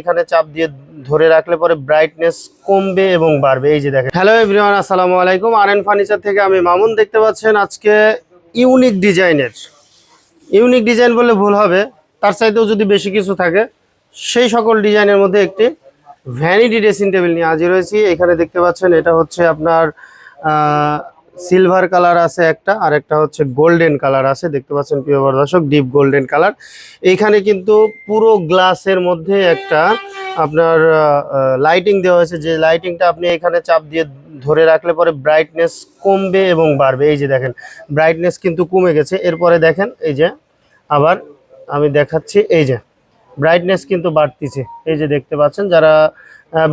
এখানে চাপ দিয়ে ধরে রাখলে পরে ব্রাইটনেস কমবে এবং বাড়বে। এই যে দেখেন। হ্যালো এভরিওয়ান আসসালামু আলাইকুম। আর এন ফার্নিচার থেকে আমি মামুন দেখতে পাচ্ছেন আজকে ইউনিক ডিজাইনের ইউনিক ডিজাইন বললে ভুল হবে। তার চাইতেও যদি বেশি কিছু থাকে, সেই সকল ডিজাইনের মধ্যে একটি ভ্যানিটি ড্রেসিং টেবিল নিয়ে হাজির হয়েছি। এখানে দেখতে পাচ্ছেন এটা হচ্ছে আপনার সিলভার কালার আছে একটা, আর একটা হচ্ছে গোল্ডেন কালার আছে। দেখতে পাচ্ছেন প্রিয় দর্শক ডিপ গোল্ডেন কালার এইখানে কিন্তু পুরো গ্লাসের মধ্যে একটা আপনার লাইটিং দেওয়া হয়েছে। যে লাইটিংটা আপনি এখানে চাপ দিয়ে ধরে রাখলে পরে ব্রাইটনেস কমবে এবং বাড়বে। এই যে দেখেন ব্রাইটনেস কিন্তু কমে গেছে। এরপরে দেখেন, এই যে আবার আমি দেখাচ্ছি। এই যে ব্রাইটনেস কিন্তু বাড়তিছে। এই যে দেখতে পাচ্ছেন, যারা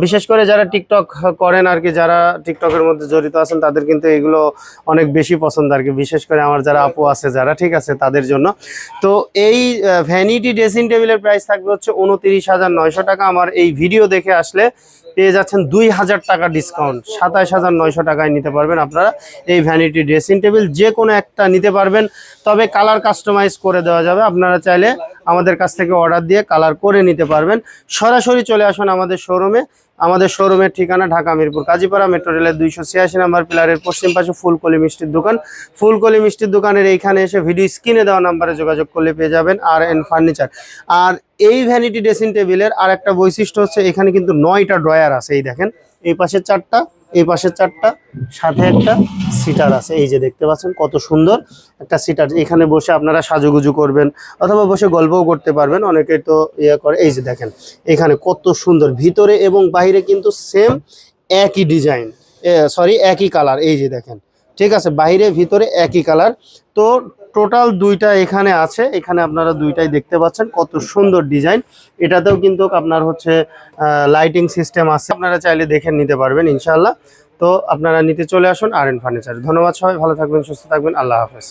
বিশেষ করে যারা টিকটক করেন আর কি, যারা টিকটকের মধ্যে জড়িত আছেন, তাদের কিন্তু এগুলো অনেক বেশি পছন্দ আর কি। বিশেষ করে আমার যারা আপু আছে, যারা, ঠিক আছে, তাদের জন্য। তো এই ভ্যানিটি ড্রেসিং টেবিলের প্রাইস থাকবে হচ্ছে উনতিরিশ হাজার নয়শো টাকা। আমার এই ভিডিও দেখে আসলে পেয়ে যাচ্ছেন দুই হাজার টাকা ডিসকাউন্ট সাতাশ হাজার নয়শো টাকায় নিতে পারবেন আপনারা এই ভ্যানিটি ড্রেসিং টেবিল যে কোনো একটা নিতে পারবেন, তবে কালার কাস্টমাইজ করে দেওয়া যাবে। আপনারা চাইলে আমাদের কাছ থেকে অর্ডার দিয়ে কালার করে নিতে পারবেন। সরাসরি চলে আসুন আমাদের শোরুমে আমাদের শোরুমের ঠিকানা ঢাকা মিরপুর, কাজীপাড়া মেট্রো রেলের দুইশো ছিয়াশি নাম্বার পিলারের পশ্চিম পাশে ফুলকলি মিষ্টির দোকান। ফুলকলি মিষ্টির দোকানের এইখানে এসে ভিডিও স্ক্রিনে দেওয়া নাম্বারে যোগাযোগ করলে পেয়ে যাবেন আর এন ফার্নিচার আর এই ভ্যানিটি ড্রেসিং টেবিলের আর একটা বৈশিষ্ট্য হচ্ছে এখানে কিন্তু নয়টা ড্রয়ার আছে, এই দেখেন। এই পাশে চারটা এই পাশে চারটা, সাথে একটা সিটার আছে। এই যে দেখতে পাচ্ছেন কত সুন্দর একটা সিটার। এখানে বসে আপনারা সাজুগুজু করবেন অথবা বসে গল্পও করতে পারবেন। অনেকে তো ইয়ে করে। এই যে দেখেন, এখানে কত সুন্দর। ভিতরে এবং বাইরে কিন্তু সেম একই ডিজাইন সরি একই কালার এই যে দেখেন ঠিক আছে, বাইরে, ভিতরে একই কালার তো টোটাল দুইটা এখানে আছে, এখানে আপনারা দুইটাই দেখতে পাচ্ছেন, কত সুন্দর ডিজাইন এটাতেও কিন্তু আপনার হচ্ছে লাইটিং সিস্টেম আছে, আপনারা চাইলে দেখে নিতে পারবেন ইনশাল্লাহ তো আপনারা নিতে চলে আসুন আর এন ফার্নিচার ধন্যবাদ সবাই, ভালো থাকবেন, সুস্থ থাকবেন, আল্লাহ হাফেজ।